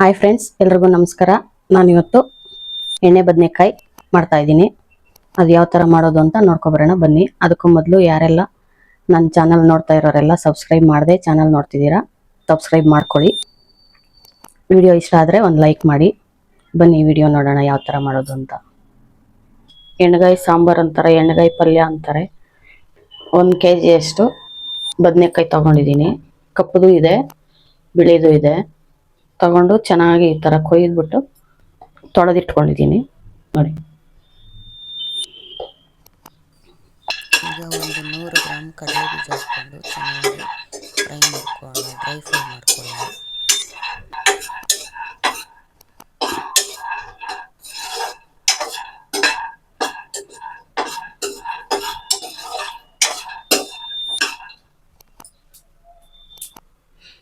Hi friends ಎಲ್ರಿಗೂ ನಮಸ್ಕಾರ. ನಾನಿವತ್ತು ಎಣ್ಣೆ ಬದನೆಕಾಯಿ ಮಾಡ್ತಾ ಇದ್ದೀನಿ. ಅದು ಯಾವ ಥರ ಮಾಡೋದು ಅಂತ ನೋಡ್ಕೊಬರೋಣ, ಬನ್ನಿ. ಅದಕ್ಕೂ ಮೊದಲು ಯಾರೆಲ್ಲ ನನ್ನ ಚಾನಲ್ ನೋಡ್ತಾ ಇರೋರೆಲ್ಲ ಸಬ್ಸ್ಕ್ರೈಬ್ ಮಾಡದೆ ಚಾನಲ್ ನೋಡ್ತಿದ್ದೀರಾ ಸಬ್ಸ್ಕ್ರೈಬ್ ಮಾಡ್ಕೊಳ್ಳಿ. ವಿಡಿಯೋ ಇಷ್ಟ ಆದರೆ ಒಂದು ಲೈಕ್ ಮಾಡಿ. ಬನ್ನಿ ವಿಡಿಯೋ ನೋಡೋಣ ಯಾವ ಥರ ಮಾಡೋದು ಅಂತ. ಎಣ್ಣೆಗಾಯಿ ಸಾಂಬಾರು ಅಂತಾರೆ ಎಣ್ಣೆಗಾಯಿ ಪಲ್ಯ ಅಂತಾರೆ. ಒಂದು ಕೆ ಜಿಯಷ್ಟು ಬದನೆಕಾಯಿ ತೊಗೊಂಡಿದ್ದೀನಿ. ಕಪ್ಪದು ಇದೆ, ಬಿಳಿದು ಇದೆ. ತಗೊಂಡು ಚೆನ್ನಾಗಿ ಈ ಥರ ಕೊಯ್ದ್ಬಿಟ್ಟು ತೊಳೆದಿಟ್ಕೊಂಡಿದ್ದೀನಿ. ನೋಡಿ. ಈಗ ಒಂದು ನೂರು ಗ್ರಾಮ್ ಕಡಲೆ ಬೀಜ ಹಾಕ್ಕೊಂಡು ಚೆನ್ನಾಗಿ ಫ್ರೈ ಮಾಡ್ಕೊಳ್ಳೋಣ ಡ್ರೈ ಫ್ರೈ ಮಾಡ್ಕೊಳ್ಳೋಣ.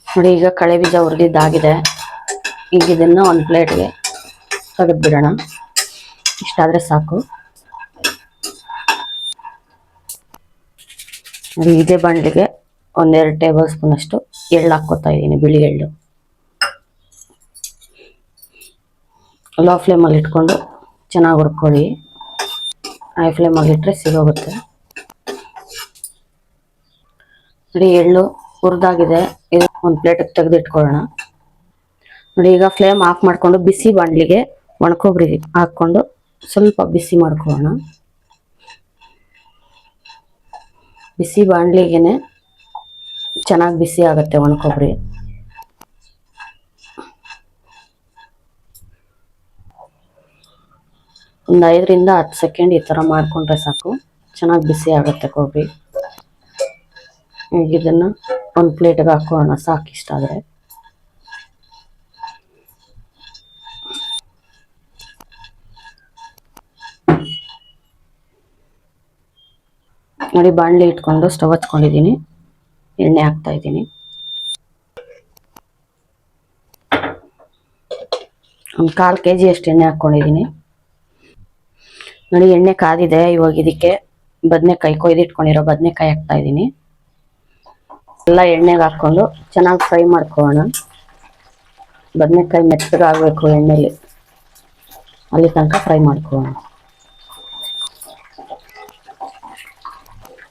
ನೋಡಿ ಈಗ ಕಳೆ ಬೀಜ ಹುರಿದಿದ್ದಾಗಿದೆ. ಈಗ ಇದನ್ನು ಒಂದು ಪ್ಲೇಟ್ಗೆ ತೆಗೆದು ಬಿಡೋಣ. ಇಷ್ಟಾದರೆ ಸಾಕು. ಇದೇ ಬಾಣಲಿಗೆ ಒಂದೆರಡು ಟೇಬಲ್ ಸ್ಪೂನ್ ಅಷ್ಟು ಎಳ್ಳು ಹಾಕ್ಕೋತಾ ಇದ್ದೀನಿ, ಬಿಳಿ ಎಳ್ಳು. ಲೋ ಫ್ಲೇಮಲ್ಲಿ ಇಟ್ಕೊಂಡು ಚೆನ್ನಾಗಿ ಹುರ್ಕೊಳ್ಳಿ. ಹೈ ಫ್ಲೇಮಲ್ಲಿ ಇಟ್ಟರೆ ಸಿಗೋಗುತ್ತೆ. ನೋಡಿ, ಎಳ್ಳು ಹುರಿದಾಗಿದೆ. ಇದು ಒಂದು ಪ್ಲೇಟಿಗೆ ತೆಗೆದಿಟ್ಕೊಳ್ಳೋಣ. ನೋಡಿ, ಈಗ ಫ್ಲೇಮ್ ಆಫ್ ಮಾಡಿಕೊಂಡು ಬಿಸಿ ಬಾಣಲಿಗೆ ಒಣಕೊಬ್ಬರಿ ಹಾಕ್ಕೊಂಡು ಸ್ವಲ್ಪ ಬಿಸಿ ಮಾಡ್ಕೊಳ್ಳೋಣ. ಬಿಸಿ ಬಾಣಲಿಗೆ ಚೆನ್ನಾಗಿ ಬಿಸಿ ಆಗುತ್ತೆ ಒಣಕೊಬ್ಬರಿ ಒಂದು ಐದರಿಂದ ಹತ್ತು ಸೆಕೆಂಡ್ ಈ ಥರ ಮಾಡಿಕೊಂಡ್ರೆ ಸಾಕು. ಚೆನ್ನಾಗಿ ಬಿಸಿ ಆಗುತ್ತೆ ಕೊಬ್ಬರಿ ಈಗ ಇದನ್ನು ಒಂದು ಪ್ಲೇಟ್ಗೆ ಹಾಕೋಣ, ಸಾಕು ನೋಡಿ ಬಾಣಲೆ ಇಟ್ಕೊಂಡು ಸ್ಟವ್ ಹಚ್ಕೊಂಡಿದ್ದೀನಿ. ಎಣ್ಣೆ ಹಾಕ್ತಾ ಇದ್ದೀನಿ. ಒಂದು ಕಾಲು ಕೆ ಜಿ ಅಷ್ಟು ಎಣ್ಣೆ ಹಾಕ್ಕೊಂಡಿದ್ದೀನಿ. ನೋಡಿ ಎಣ್ಣೆ ಕಾದಿದೆ, ಇವಾಗ ಇದಕ್ಕೆ ಬದನೆಕಾಯಿ ಕೊಯ್ದಿಟ್ಕೊಂಡಿರೋ ಬದನೆಕಾಯಿ ಹಾಕ್ತಾ ಇದ್ದೀನಿ. ಎಲ್ಲ ಎಣ್ಣೆಗೆ ಹಾಕ್ಕೊಂಡು ಚೆನ್ನಾಗಿ ಫ್ರೈ ಮಾಡ್ಕೊಳ್ಳೋಣ. ಬದನೆಕಾಯಿ ಮೆತ್ತಗಾಗಬೇಕು ಎಣ್ಣೆಲಿ. ಅಲ್ಲಿ ತನಕ ಫ್ರೈ ಮಾಡ್ಕೊಳ್ಳೋಣ.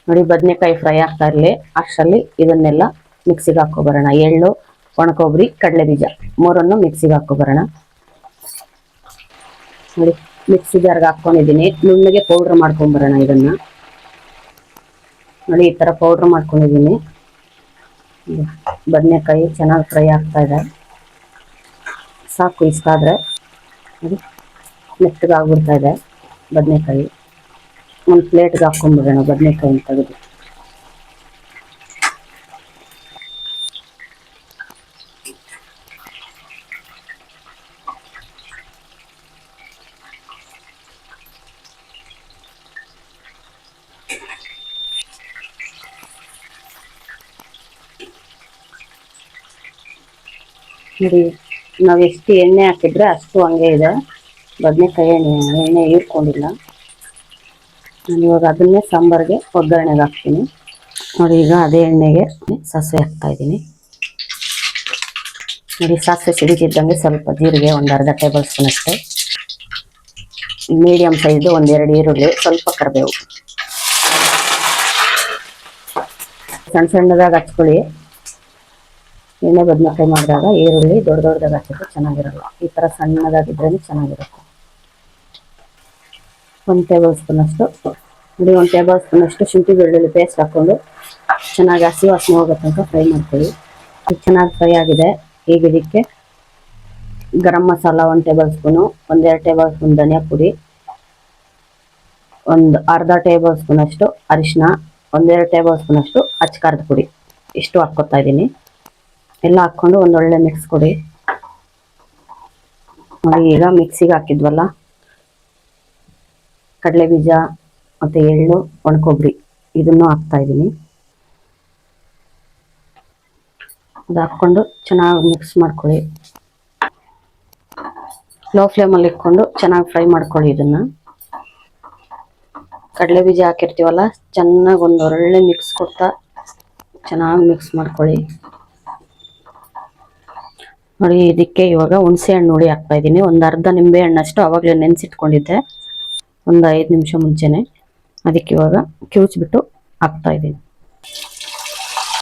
ನೋಡಿ ಬದನೆಕಾಯಿ ಫ್ರೈ ಆಗ್ತಾ ಇರಲಿ. ಅಷ್ಟರಲ್ಲಿ ಇದನ್ನೆಲ್ಲ ಮಿಕ್ಸಿಗೆ ಹಾಕ್ಕೊಬರೋಣ. ಎಳ್ಳು, ಒಣಕೊಬ್ಬರಿ ಕಡಲೆ ಬೀಜ ಮೂರನ್ನು ಮಿಕ್ಸಿಗೆ ಹಾಕ್ಕೊಬರೋಣ. ನೋಡಿ ಮಿಕ್ಸಿ ಜಾರ್ಗೆ ಹಾಕ್ಕೊಂಡಿದ್ದೀನಿ. ನುಣ್ಣಗೆ ಪೌಡ್ರ್ ಮಾಡ್ಕೊಂಬರೋಣ ಇದನ್ನ. ನೋಡಿ, ಈ ಥರ ಪೌಡ್ರ್ ಮಾಡ್ಕೊಂಡಿದ್ದೀನಿ. ಬದನೆಕಾಯಿ ಚೆನ್ನಾಗಿ ಫ್ರೈ ಆಗ್ತಾ ಇದೆ. ಸಾಕು ಇಷ್ಟಾದರೆ ನೋಡಿ, ಮೆತ್ತಗಾಗ್ಬಿಡ್ತಾ ಇದೆ ಬದನೆಕಾಯಿ. ಒಂದು ಪ್ಲೇಟ್ಗೆ ಹಾಕೊಂಡ್ಬಿಡೋಣ, ಬದನೆಕಾಯಿ ತೆಗೆದು. ನೋಡಿ, ನಾವು ಎಷ್ಟು ಎಣ್ಣೆ ಹಾಕಿದ್ರೆ ಅಷ್ಟು ಹಂಗೆ ಇದೆ. ಬದನೆಕಾಯಿ ಎಣ್ಣೆ ಎಣ್ಣೆ ಹೀರ್ಕೊಂಡಿಲ್ಲ. ನಾನು ಇವಾಗ ಅದನ್ನೇ ಸಾಂಬಾರಿಗೆ ಒಗ್ಗರಣೆಗೆ ಹಾಕ್ತೀನಿ. ನೋಡಿ, ಈಗ ಅದೇ ಎಣ್ಣೆಗೆ ಸಾಸಿವೆ ಹಾಕ್ತಾ ಇದ್ದೀನಿ. ನೋಡಿ, ಸಾಸಿವೆ ಸಿಡಿತಿದ್ದಂಗೆ ಸ್ವಲ್ಪ ಜೀರಿಗೆ ಒಂದು ಅರ್ಧ ಟೇಬಲ್ ಸ್ಪೂನ್ ಅಷ್ಟೆ. ಮೀಡಿಯಮ್ ಸೈಜು ಒಂದೆರಡು ಈರುಳ್ಳಿ, ಸ್ವಲ್ಪ ಕರಿಬೇವು. ಸಣ್ಣ ಸಣ್ಣದಾಗಿ ಹಚ್ಕೊಳ್ಳಿ. ಎಣ್ಣೆ ಬದನೆಕಾಯಿ ಮಾಡಿದಾಗ ಈರುಳ್ಳಿ ದೊಡ್ಡ ದೊಡ್ಡದಾಗಿ ಹಾಕಿದ್ರೆ ಚೆನ್ನಾಗಿರಲ್ಲ. ಈ ಥರ ಸಣ್ಣದಾಗಿದ್ರೇ ಚೆನ್ನಾಗಿರುತ್ತೆ. ಒಂದು ಟೇಬಲ್ ಸ್ಪೂನ್ ಅಷ್ಟು ನೋಡಿ, ಒಂದು ಟೇಬಲ್ ಸ್ಪೂನ್ ಅಷ್ಟು ಶುಂಠಿ ಬೆಳ್ಳುಳ್ಳಿ ಪೇಸ್ಟ್ ಹಾಕೊಂಡು ಚೆನ್ನಾಗಿ ಹಸಿ ವಾಸನೆ ಹೋಗೋ ತನಕ ಫ್ರೈ ಮಾಡ್ಕೊಳ್ಳಿ ಇದು ಚೆನ್ನಾಗಿ ಫ್ರೈ ಆಗಿದೆ. ಈಗ ಇದಕ್ಕೆ ಗರಂ ಮಸಾಲ ಒಂದು ಟೇಬಲ್ ಸ್ಪೂನು ಒಂದೆರಡು ಟೇಬಲ್ ಸ್ಪೂನ್ ಧನಿಯಾ ಪುಡಿ, ಒಂದು ಅರ್ಧ ಟೇಬಲ್ ಸ್ಪೂನ್ ಅಷ್ಟು ಅರಿಶಿನ ಒಂದೆರಡು ಟೇಬಲ್ ಸ್ಪೂನ್ ಅಷ್ಟು ಅಚ್ಚಕಾರದ ಪುಡಿ. ಇಷ್ಟು ಹಾಕ್ಕೊತಾ ಇದ್ದೀನಿ. ಎಲ್ಲ ಹಾಕ್ಕೊಂಡು ಒಂದೊಳ್ಳೆ ಮಿಕ್ಸ್ ಕೊಡಿ. ನೋಡಿ, ಈಗ ಮಿಕ್ಸಿಗೆ ಹಾಕಿದ್ವಲ್ಲ? ಕಡಲೆ ಬೀಜ ಮತ್ತು ಎಳ್ಳು, ಒಣಕೊಬ್ಬರಿ ಇದನ್ನು ಹಾಕ್ತಾ ಇದ್ದೀನಿ. ಅದು ಹಾಕ್ಕೊಂಡು ಚೆನ್ನಾಗಿ ಮಿಕ್ಸ್ ಮಾಡ್ಕೊಳ್ಳಿ. ಲೋ ಫ್ಲೇಮಲ್ಲಿ ಇಟ್ಕೊಂಡು ಚೆನ್ನಾಗಿ ಫ್ರೈ ಮಾಡ್ಕೊಳ್ಳಿ ಇದನ್ನು. ಕಡಲೆ ಬೀಜ ಹಾಕಿರ್ತೀವಲ್ಲ, ಚೆನ್ನಾಗಿ ಒಂದು ಒಳ್ಳೆ ಮಿಕ್ಸ್ ಕೊಡ್ತಾ ಚೆನ್ನಾಗಿ ಮಿಕ್ಸ್ ಮಾಡ್ಕೊಳ್ಳಿ. ನೋಡಿ, ಇದಕ್ಕೆ ಇವಾಗ ಹುಣಸೆ ಹಣ್ಣು ಹುಳಿ ಹಾಕ್ತಾ ಇದ್ದೀನಿ. ಒಂದು ಅರ್ಧ ನಿಂಬೆ ಹಣ್ಣಷ್ಟು ಅವಾಗಲೇ ನೆನೆಸಿಟ್ಕೊಂಡಿದ್ದೆ. ಒಂದು ಐದು ನಿಮಿಷ ಮುಂಚೆನೆ ಅದಕ್ಕೆ ಇವಾಗ ಕಿವುಚ್ಬಿಟ್ಟು ಹಾಕ್ತಾ ಇದ್ದೀನಿ.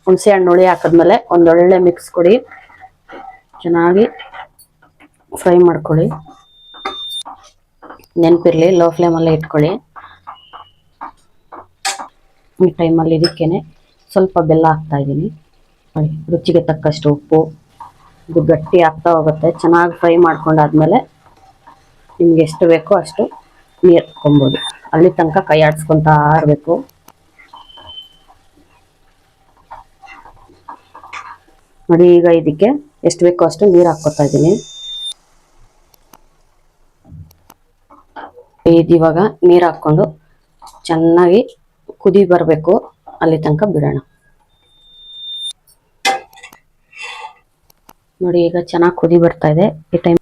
ಹುಣಸೆ ಹಣ್ಣು ಹುಳಿ ಹಾಕಿದ್ಮೇಲೆ ಒಂದೊಳ್ಳೆ ಮಿಕ್ಸ್ ಕೊಡಿ. ಚೆನ್ನಾಗಿ ಫ್ರೈ ಮಾಡ್ಕೊಳ್ಳಿ. ನೆನಪಿರಲಿ ಲೋ ಫ್ಲೇಮಲ್ಲೇ ಇಟ್ಕೊಳ್ಳಿ. ಈ ಟೈಮಲ್ಲಿ ಇದಕ್ಕೇನೆ ಸ್ವಲ್ಪ ಬೆಲ್ಲ ಹಾಕ್ತಾ ಇದ್ದೀನಿ. ರುಚಿಗೆ ತಕ್ಕಷ್ಟು ಉಪ್ಪು. ಇದು ಗಟ್ಟಿ ಆಗ್ತಾ ಹೋಗುತ್ತೆ. ಚೆನ್ನಾಗಿ ಫ್ರೈ ಮಾಡ್ಕೊಂಡಾದ್ಮೇಲೆ ನಿಮ್ಗೆ ಎಷ್ಟು ಬೇಕೋ ಅಷ್ಟು ನೀರು ಹಾಕ್ಕೊಬೋದು ಅಲ್ಲಿ ತನಕ ಕೈ ಆಡಿಸ್ಕೊಂತ ಇರಬೇಕು. ನೋಡಿ, ಈಗ ಇದಕ್ಕೆ ಎಷ್ಟು ಬೇಕೋ ಅಷ್ಟು ನೀರು ಹಾಕ್ಕೊತಾ ಇದ್ದೀನಿ. ಇದು ಇವಾಗ ನೀರು ಹಾಕ್ಕೊಂಡು ಚೆನ್ನಾಗಿ ಕುದಿ ಬರಬೇಕು. ಅಲ್ಲಿ ತನಕ ಬಿಡೋಣ. ನೋಡಿ, ಈಗ ಚೆನ್ನಾಗಿ ಕುದಿ ಬರ್ತಾ ಇದೆ. ಈ ಟೈಮ್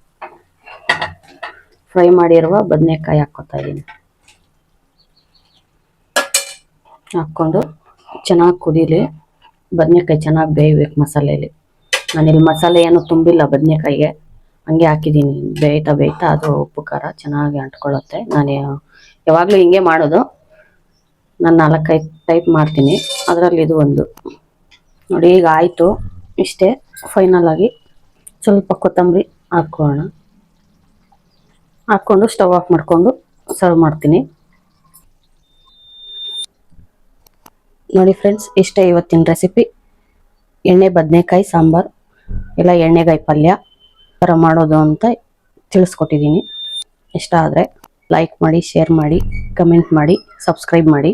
ಫ್ರೈ ಮಾಡಿರುವ ಬದನೆಕಾಯಿ ಹಾಕೋತಾ ಇದ್ದೀನಿ. ಹಾಕ್ಕೊಂಡು ಚೆನ್ನಾಗಿ ಕುದೀಲಿ, ಬದನೆಕಾಯಿ ಚೆನ್ನಾಗಿ ಬೇಯಬೇಕು ಮಸಾಲೆಯಲ್ಲಿ ನಾನಿಲ್ಲಿ ಮಸಾಲೆ ಏನು ತುಂಬಿಲ್ಲ ಬದನೆಕಾಯಿಗೆ. ಹಂಗೆ ಹಾಕಿದ್ದೀನಿ. ಬೇಯ್ತಾ ಬೇಯ್ತಾ ಅದು ಉಪ್ಪು ಖಾರ ಚೆನ್ನಾಗಿ ಅಂಟ್ಕೊಳ್ಳುತ್ತೆ. ನಾನು ಯಾವಾಗಲೂ ಹಿಂಗೆ ಮಾಡೋದು. ನಾನು ನಾಲ್ಕೈದು ಟೈಪ್ ಮಾಡ್ತೀನಿ. ಅದರಲ್ಲಿ ಇದು ಒಂದು. ನೋಡಿ, ಈಗ ಆಯಿತು. ಇಷ್ಟೇ. ಫೈನಲ್ ಆಗಿ ಸ್ವಲ್ಪ ಕೊತ್ತಂಬರಿ ಹಾಕೋಣ ಹಾಕ್ಕೊಂಡು ಸ್ಟವ್ ಆಫ್ ಮಾಡಿಕೊಂಡು ಸರ್ವ್ ಮಾಡ್ತೀನಿ. ನೋಡಿ ಫ್ರೆಂಡ್ಸ್, ಇಷ್ಟೇ ಇವತ್ತಿನ ರೆಸಿಪಿ. ಎಣ್ಣೆ, ಬದನೆಕಾಯಿ, ಸಾಂಬಾರು ಇಲ್ಲ ಎಣ್ಣೆಗಾಯಿ ಪಲ್ಯ ಥರ ಮಾಡೋದು ಅಂತ ತಿಳಿಸ್ಕೊಟ್ಟಿದ್ದೀನಿ. ಇಷ್ಟ ಆದರೆ ಲೈಕ್ ಮಾಡಿ ಶೇರ್ ಮಾಡಿ ಕಮೆಂಟ್ ಮಾಡಿ ಸಬ್ಸ್ಕ್ರೈಬ್ ಮಾಡಿ.